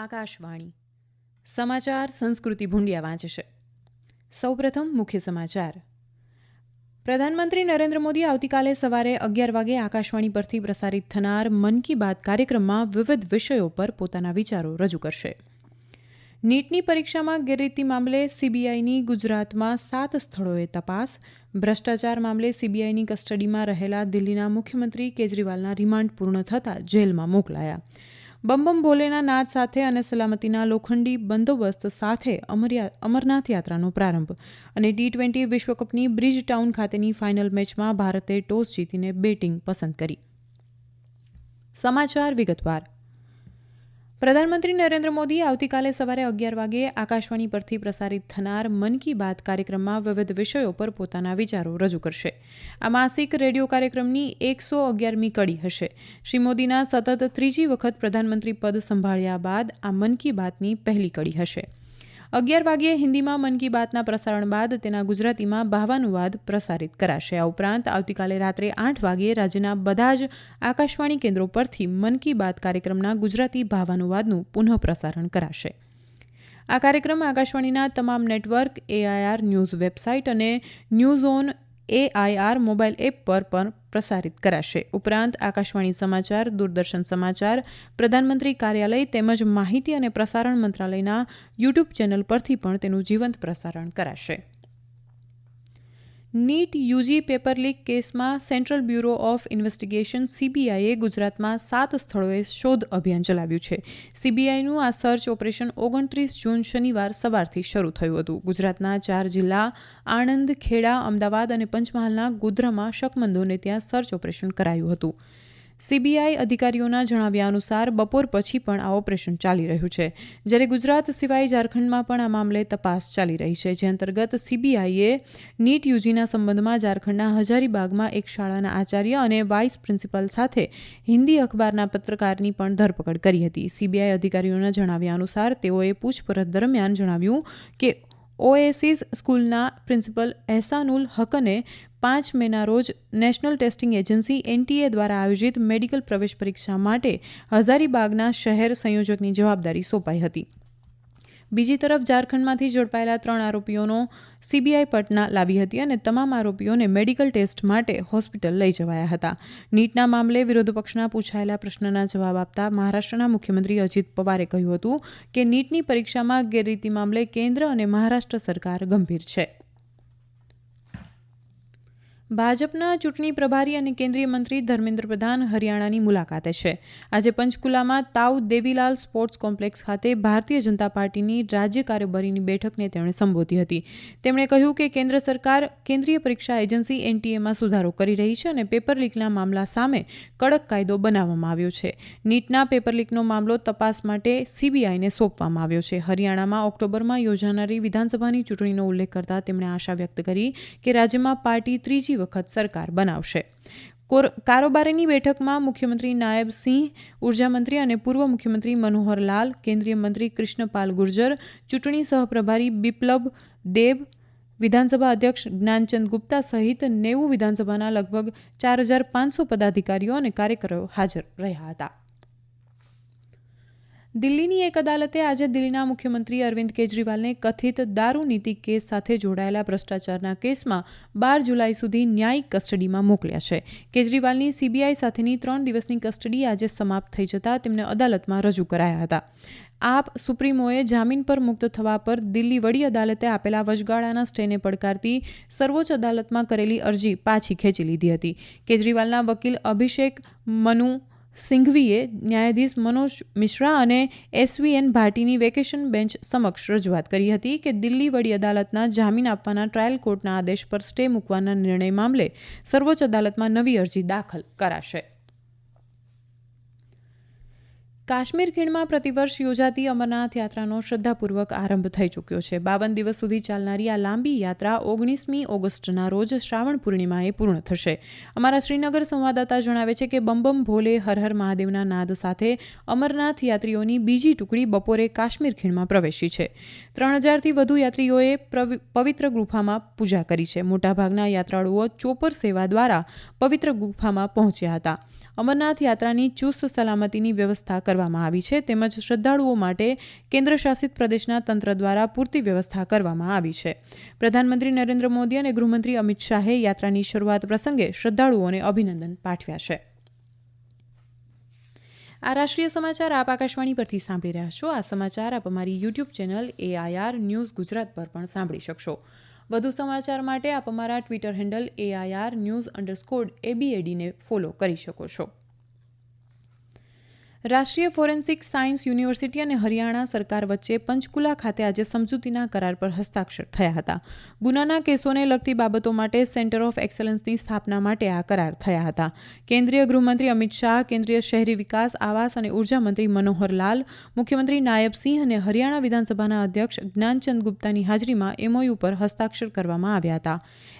આકાશવાણી. સમાચાર સંસ્કૃતિ ભૂંડિયા વાંચશે. સૌપ્રથમ મુખ્ય સમાચાર. પ્રધાનમંત્રી નરેન્દ્ર મોદી આવતીકાલે સવારે અગિયાર વાગે આકાશવાણી પરથી પ્રસારિત થનાર મન કી બાત કાર્યક્રમમાં વિવિધ વિષયો પર પોતાના વિચારો રજૂ કરશે. નીટની પરીક્ષામાં ગેરરીતિ મામલે સીબીઆઈની ગુજરાતમાં સાત સ્થળોએ તપાસ. ભ્રષ્ટાચાર મામલે સીબીઆઈની કસ્ટડીમાં રહેલા દિલ્હીના મુખ્યમંત્રી કેજરીવાલના રિમાન્ડ પૂર્ણ થતાં જેલમાં મોકલાયા. બમ ભોલેના નાદ સાથે અને સલામતીના લોખંડી બંદોબસ્ત સાથે અમરનાથ યાત્રાનો પ્રારંભ અને ટી ટ્વેન્ટી વિશ્વકપની બ્રિજ ટાઉન ખાતેની ફાઇનલ મેચમાં ભારતે ટોસ જીતીને બેટિંગ પસંદ કરી. સમાચાર વિગતવાર. પ્રધાનમંત્રી નરેન્દ્ર મોદી આવતીકાલે સવારે અગિયાર વાગે આકાશવાણી પરથી પ્રસારિત થનાર મન કી બાત કાર્યક્રમમાં વિવિધ વિષયો પર પોતાના વિચારો રજૂ કરશે. આ માસિક રેડિયો કાર્યક્રમની એકસો અગિયારમી કડી હશે. શ્રી મોદીના સતત ત્રીજી વખત પ્રધાનમંત્રી પદ સંભાળ્યા બાદ આ મન કી બાતની પહેલી કડી હશે. અગિયાર વાગ્યે હિન્દીમાં મન કી બાતના પ્રસારણ બાદ તેના ગુજરાતીમાં ભાવાનુવાદ પ્રસારિત કરાશે. આ ઉપરાંત આવતીકાલે રાત્રે આઠ વાગ્યે રાજ્યના બધા જ આકાશવાણી કેન્દ્રો પરથી મન કી બાત કાર્યક્રમના ગુજરાતી ભાવાનુવાદનું પુનઃ પ્રસારણ કરાશે. આ કાર્યક્રમ આકાશવાણીના તમામ નેટવર્ક એઆઈઆર ન્યૂઝ વેબસાઇટ અને news on AIR mobile app પર પણ પ્રસારિત કરાશે. ઉપરાંત આકાશવાણી સમાચાર, દૂરદર્શન સમાચાર, પ્રધાનમંત્રી કાર્યાલય તેમજ માહિતી અને પ્રસારણ મંત્રાલયના યુટ્યુબ ચેનલ પરથી પણ તેનું જીવંત પ્રસારણ કરાશે. નીટ યુજી પેપર લીક કેસમાં સેન્ટ્રલ બ્યુરો ઓફ ઇન્વેસ્ટિગેશન સીબીઆઈએ ગુજરાતમાં સાત સ્થળોએ શોધ અભિયાન ચલાવ્યું છે. સીબીઆઈનું આ સર્ચ ઓપરેશન ઓગણત્રીસ જૂન શનિવાર સવારથી શરૂ થયું હતું. ગુજરાતના ચાર જિલ્લા આણંદ, ખેડા, અમદાવાદ અને પંચમહાલના ગોધરામાં શકમંદોને ત્યાં સર્ચ ઓપરેશન કરાયું હતું. સીબીઆઈ અધિકારીઓના જણાવ્યા અનુસાર બપોર પછી પણ આ ઓપરેશન ચાલી રહ્યું છે. જ્યારે ગુજરાત સિવાય ઝારખંડમાં પણ આ મામલે તપાસ ચાલી રહી છે, જે અંતર્ગત સીબીઆઈએ નીટ યુજીના સંબંધમાં ઝારખંડના હજારીબાગમાં એક શાળાના આચાર્ય અને વાઇસ પ્રિન્સિપલ સાથે હિન્દી અખબારના પત્રકારની પણ ધરપકડ કરી હતી. સીબીઆઈ અધિકારીઓના જણાવ્યા અનુસાર તેઓએ પૂછપરછ દરમિયાન જણાવ્યું કે ઓએસિસ સ્કૂલના પ્રિન્સિપલ એહસાનુલ હકને પાંચ મેના રોજ નેશનલ ટેસ્ટિંગ એજન્સી એનટીએ દ્વારા આયોજિત મેડિકલ પ્રવેશ પરીક્ષા માટે હઝારીબાગના શહેર સંયોજકની જવાબદારી સોંપાઈ હતી. બીજી તરફ ઝારખંડમાંથી ઝડપાયેલા ત્રણ આરોપીઓનો સીબીઆઈ પટના લાવી હતી અને તમામ આરોપીઓને મેડિકલ ટેસ્ટ માટે હોસ્પિટલ લઈ જવાયા હતા. નીટના મામલે વિરોધ પક્ષના પૂછાયેલા પ્રશ્નના જવાબ આપતા મહારાષ્ટ્રના મુખ્યમંત્રી અજીત પવારે કહ્યું હતું કે નીટની પરીક્ષામાં ગેરરીતિ મામલે કેન્દ્ર અને મહારાષ્ટ્ર સરકાર ગંભીર છે. ભાજપના ચૂંટણી પ્રભારી અને કેન્દ્રીય મંત્રી ધર્મેન્દ્ર પ્રધાન હરિયાણાની મુલાકાતે છે. આજે પંચકુલામાં તાઉ દેવીલાલ સ્પોર્ટ્સ કોમ્પ્લેક્સ ખાતે ભારતીય જનતા પાર્ટીની રાજ્ય કાર્યભારીની બેઠકને તેમણે સંબોધી હતી. તેમણે કહ્યું કે કેન્દ્ર સરકાર કેન્દ્રીય પરીક્ષા એજન્સી એનટીએમાં સુધારો કરી રહી છે અને પેપર લીકના મામલા સામે કડક કાયદો બનાવવામાં આવ્યો છે. નીટના પેપર લીકનો મામલો તપાસ માટે સીબીઆઈને સોંપવામાં આવ્યો છે. હરિયાણામાં ઓક્ટોબરમાં યોજાનારી વિધાનસભાની ચૂંટણીનો ઉલ્લેખ કરતા તેમણે આશા વ્યક્ત કરી કે રાજ્યમાં પાર્ટી ત્રીજી વખત સરકાર બનાવશે. કારોબારીની બેઠકમાં મુખ્યમંત્રી નાયબ સિંહ, ઉર્જામંત્રી અને પૂર્વ મુખ્યમંત્રી મનોહર લાલ કેન્દ્રીય મંત્રી કૃષ્ણપાલ ગુર્જર, ચૂંટણી સહપ્રભારી બિપ્લબ દેવ, વિધાનસભા અધ્યક્ષ જ્ઞાનચંદ ગુપ્તા સહિત નેવું વિધાનસભાના લગભગ ચાર હજાર પાંચસો પદાધિકારીઓ અને કાર્યકરો હાજર રહ્યા હતા. દિલ્હીની એક અદાલતે આજે દિલ્હીના મુખ્યમંત્રી અરવિંદ કેજરીવાલને કથિત દારૂ નીતિ કેસ સાથે જોડાયેલા ભ્રષ્ટાચારના કેસમાં બાર જુલાઈ સુધી ન્યાયિક કસ્ટડીમાં મોકલ્યા છે. કેજરીવાલની સીબીઆઈ સાથેની ત્રણ દિવસની કસ્ટડી આજે સમાપ્ત થઈ જતાં તેમને અદાલતમાં રજૂ કરાયા હતા. આપ સુપ્રીમોએ જામીન પર મુક્ત થવા પર દિલ્હી વડી અદાલતે આપેલા વચગાળાના સ્ટેને પડકારતી સર્વોચ્ચ અદાલતમાં કરેલી અરજી પાછી ખેંચી લીધી હતી. કેજરીવાલના વકીલ અભિષેક મનુ સિંઘવીએ ન્યાયાધીશ મનોજ મિશ્રા અને એસવીએન ભાટીની વેકેશન બેન્ચ સમક્ષ રજૂઆત કરી હતી કે દિલ્હી વડી અદાલતના જામીન આપવાના ટ્રાયલ કોર્ટના આદેશ પર સ્ટે મૂકવાના નિર્ણય મામલે સર્વોચ્ચ અદાલતમાં નવી અરજી દાખલ કરાશે. કાશ્મીર ખીણમાં પ્રતિવર્ષ યોજાતી અમરનાથ યાત્રાનો શ્રદ્ધાપૂર્વક આરંભ થઈ ચૂક્યો છે. બાવન દિવસ સુધી ચાલનારી આ લાંબી યાત્રા ઓગણીસમી ઓગસ્ટના રોજ શ્રાવણ પૂર્ણિમાએ પૂર્ણ થશે. અમારા શ્રીનગર સંવાદદાતા જણાવે છે કે બમ ભોલે હર હર મહાદેવના નાદ સાથે અમરનાથ યાત્રીઓની બીજી ટુકડી બપોરે કાશ્મીર ખીણમાં પ્રવેશી છે. ત્રણ હજારથી વધુ યાત્રીઓએ પવિત્ર ગુફામાં પૂજા કરી છે. મોટાભાગના યાત્રાળુઓ ચોપર સેવા દ્વારા પવિત્ર ગુફામાં પહોંચ્યા હતા. અમરનાથ યાત્રાની ચુસ્ત સલામતીની વ્યવસ્થા કરવામાં આવી છે તેમજ શ્રદ્ધાળુઓ માટે કેન્દ્રશાસિત પ્રદેશના તંત્ર દ્વારા પૂરતી વ્યવસ્થા કરવામાં આવી છે. પ્રધાનમંત્રી નરેન્દ્ર મોદી અને ગૃહમંત્રી અમિત શાહે યાત્રાની શરૂઆત પ્રસંગે શ્રદ્ધાળુઓને અભિનંદન પાઠવ્યા છે. આ રાષ્ટ્રીય સમાચાર આપ આકાશવાણી પરથી સાંભળી રહ્યા છો. આ સમાચાર આપ અમારી YouTube channel AIR news Gujarat પર પણ સાંભળી શકશો. વધુ સમાચાર માટે આપ અમારા Twitter handle AIR news underscore એબીએડીને follow કરી શકો છો. રાષ્ટ્રીય ફોરેન્સિક સાયન્સ યુનિવર્સિટી અને હરિયાણા સરકાર વચ્ચે પંચકુલા ખાતે આજે સમજૂતીના કરાર પર હસ્તાક્ષર થયા હતા. ગુનાના કેસોને લગતી બાબતો માટે સેન્ટર ઓફ એક્સલન્સની સ્થાપના માટે આ કરાર થયા હતા. કેન્દ્રીય ગૃહમંત્રી અમિત શાહ, કેન્દ્રીય શહેરી વિકાસ, આવાસ અને ઊર્જા મંત્રી મનોહર મુખ્યમંત્રી નાયબ સિંહ અને હરિયાણા વિધાનસભાના અધ્યક્ષ જ્ઞાનચંદ ગુપ્તાની હાજરીમાં એમઓયુ પર હસ્તાક્ષર કરવામાં આવ્યા હતા.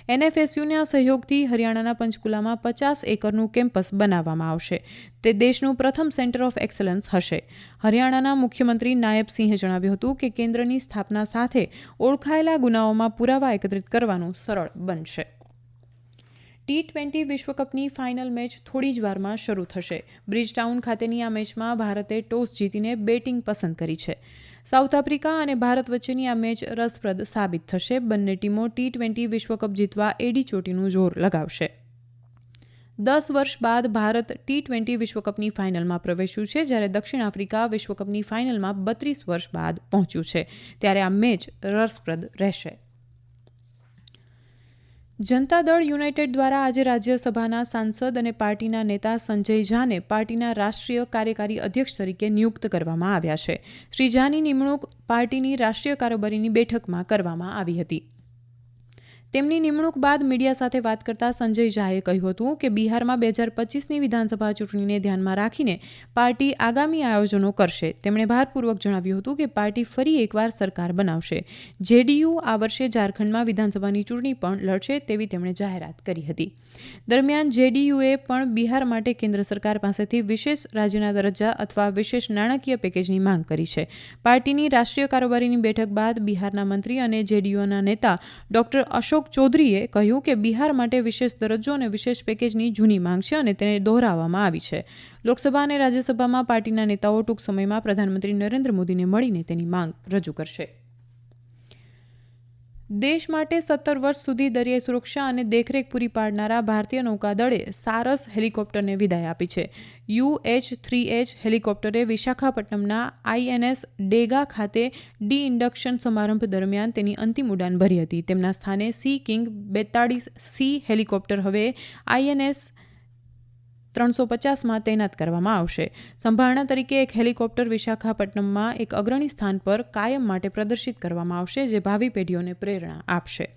એનએફએસયુના સહયોગથી હરિયાણાના પંચકુલામાં પચાસ એકરનું કેમ્પસ બનાવવામાં આવશે. તે દેશનું પ્રથમ સેન્ટર ઓફ એક્સલન્સ હશે. હરિયાણાના મુખ્યમંત્રી નાયબ સિંહે જણાવ્યું હતું કે કેન્દ્રની સ્થાપના સાથે ઓળખાયેલા ગુનાઓમાં પુરાવા એકત્રિત કરવાનું સરળ બનશે. ટી ટ્વેન્ટી વિશ્વકપની ફાઇનલ મેચ થોડી જ વારમાં શરૂ થશે. બ્રિજટાઉન ખાતેની આ મેચમાં ભારતે ટોસ જીતીને બેટિંગ પસંદ કરી છે. સાઉથ આફ્રિકા અને ભારત વચ્ચેની આ મેચ રસપ્રદ સાબિત થશે. બંને ટીમો ટી ટ્વેન્ટી વિશ્વકપ જીતવા એડી ચોટીનું જોર લગાવશે. દસ વર્ષ બાદ ભારત ટી ટ્વેન્ટી વિશ્વકપની ફાઇનલમાં પ્રવેશ્યું છે, જ્યારે દક્ષિણ આફ્રિકા વિશ્વકપની ફાઇનલમાં બત્રીસ વર્ષ બાદ પહોંચ્યું છે, ત્યારે આ મેચ રસપ્રદ રહેશે. જનતા દળ યુનાઇટેડ દ્વારા આજે રાજ્યસભાના સાંસદ અને પાર્ટીના નેતા સંજય ઝાને પાર્ટીના રાષ્ટ્રીય કાર્યકારી અધ્યક્ષ તરીકે નિયુક્ત કરવામાં આવ્યા છે. શ્રી ઝાની નિમણૂક પાર્ટીની રાષ્ટ્રીય કારોબારીની બેઠકમાં કરવામાં આવી હતી. તેમની નિમણૂક બાદ મીડિયા સાથે વાત કરતા સંજય ઝાએ કહ્યું હતું કે બિહારમાં બે હજાર પચીસની વિધાનસભા ચૂંટણીને ધ્યાનમાં રાખીને પાર્ટી આગામી આયોજનો કરશે. તેમણે ભારપૂર્વક જણાવ્યું હતું કે પાર્ટી ફરી એકવાર સરકાર બનાવશે. જેડીયુ આ વર્ષે ઝારખંડમાં વિધાનસભાની ચૂંટણી પણ લડશે તેવી તેમણે જાહેરાત કરી હતી. દરમિયાન જેડીયુએ પણ બિહાર માટે કેન્દ્ર સરકાર પાસેથી વિશેષ રાજ્યના દરજ્જા અથવા વિશેષ નાણાકીય પેકેજની માંગ કરી છે. પાર્ટીની રાષ્ટ્રીય કારોબારીની બેઠક બાદ બિહારના મંત્રી અને જેડીયુના નેતા ડોક્ટર અશોક અશોક ચૌધરીએ કહ્યું કે બિહાર માટે વિશેષ દરજ્જો અને વિશેષ પેકેજની જૂની માંગ છે અને તેને દોહરાવવામાં આવી છે. લોકસભા અને રાજ્યસભામાં પાર્ટીના નેતાઓ ટૂંક સમયમાં પ્રધાનમંત્રી નરેન્દ્ર મોદીને મળીને તેની માંગ રજૂ કરશે. દેશ માટે સત્તર વર્ષ સુધી દરિયાઈ સુરક્ષા અને દેખરેખ પૂરી પાડનારા ભારતીય નૌકાદળે સારસ હેલિકોપ્ટરને વિદાય આપી છે. યુ એચ થ્રી એચ હેલિકોપ્ટરે વિશાખાપટ્ટનમના આઈએનએસ ડેગા ખાતે ડી ઇન્ડક્શન સમારંભ દરમિયાન તેની અંતિમ ઉડાન ભરી હતી. તેમના સ્થાને સી કિંગ બેતાળીસ સી હેલિકોપ્ટર હવે આઈએનએસ ત્રણસો પચાસમાં તૈનાત કરવામાં આવશે. સંભારણા તરીકે એક હેલિકોપ્ટર વિશાખાપટ્ટનમમાં એક અગ્રણી સ્થાન પર કાયમ માટે પ્રદર્શિત કરવામાં આવશે, જે ભાવિ પેઢીઓને પ્રેરણા આપશે.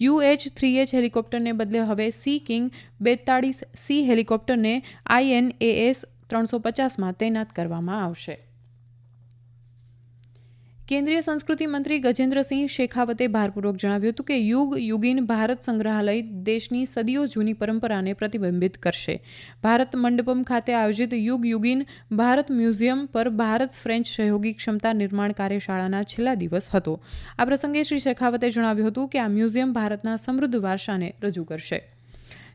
યુએચ થ્રી એચ હેલિકોપ્ટરને બદલે હવે સી કિંગ બેતાળીસ સી હેલિકોપ્ટરને આઈએનએએસ ત્રણસો પચાસમાં તૈનાત કરવામાં આવશે. કેન્દ્રીય સંસ્કૃતિ મંત્રી ગજેન્દ્રસિંહ શેખાવતે ભારપૂર્વક જણાવ્યું હતું કે યુગ યુગીન ભારત સંગ્રહાલય દેશની સદીઓ જૂની પરંપરાને પ્રતિબિંબિત કરશે. ભારત મંડપમ ખાતે આયોજિત યુગ યુગીન ભારત મ્યુઝિયમ પર ભારત ફ્રેન્ચ સહયોગી ક્ષમતા નિર્માણ કાર્યશાળાના છેલ્લા દિવસ હતો. આ પ્રસંગે શ્રી શેખાવતે જણાવ્યું હતું કે આ મ્યુઝિયમ ભારતના સમૃદ્ધ વારસાને રજૂ કરશે.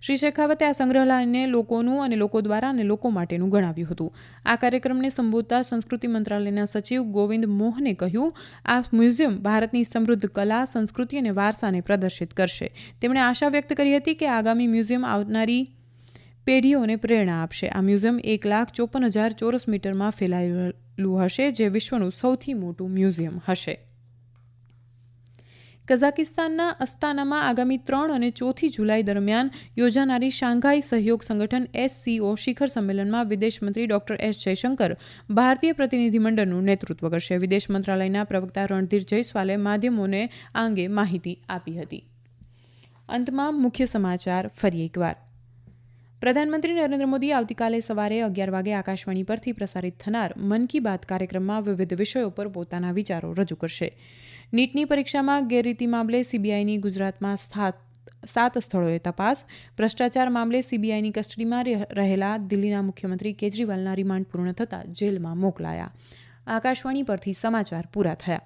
શ્રી શેખાવતે આ સંગ્રહાલયને લોકોનું અને લોકો દ્વારા અને લોકો માટેનું ગણાવ્યું હતું. આ કાર્યક્રમને સંબોધતા સંસ્કૃતિ મંત્રાલયના સચિવ ગોવિંદ મોહને કહ્યું, આ મ્યુઝિયમ ભારતની સમૃદ્ધ કલા, સંસ્કૃતિ અને વારસાને પ્રદર્શિત કરશે. તેમણે આશા વ્યક્ત કરી હતી કે આગામી મ્યુઝિયમ આવનારી પેઢીઓને પ્રેરણા આપશે. આ મ્યુઝિયમ એક લાખ ચોપન હજાર ચોરસ મીટરમાં ફેલાયેલું હશે, જે વિશ્વનું સૌથી મોટું મ્યુઝિયમ હશે. કઝાકિસ્તાનના અસ્તાનામાં આગામી ત્રણ અને ચોથી જુલાઈ દરમિયાન યોજાનારી શાંઘાઈ સહયોગ સંગઠન એસસીઓ શિખર સંમેલનમાં વિદેશમંત્રી ડોક્ટર એસ જયશંકર, ભારતીય પ્રતિનિધિમંડળનું નેતૃત્વ કરશે. વિદેશ મંત્રાલયના પ્રવક્તા રણધીર જયસ્વાલે માધ્યમોને આ અંગે માહિતી આપી હતી. અંતમાં મુખ્ય સમાચાર ફરી એકવાર. પ્રધાનમંત્રી નરેન્દ્ર મોદી આવતીકાલે સવારે અગિયાર વાગે આકાશવાણી પરથી પ્રસારિત થનાર મન કી બાત કાર્યક્રમમાં વિવિધ વિષયો પર પોતાના વિચારો રજૂ કરશે. નીટની પરીક્ષામાં ગેરરીતિ મામલે સીબીઆઈની ગુજરાતમાં સાત સ્થળોએ તપાસ. ભ્રષ્ટાચાર મામલે સીબીઆઈની કસ્ટડીમાં રહેલા દિલ્હીના મુખ્યમંત્રી કેજરીવાલના રિમાન્ડ પૂર્ણ થતાં જેલમાં મોકલાયા. આકાશવાણી પરથી સમાચાર પૂરા થયા.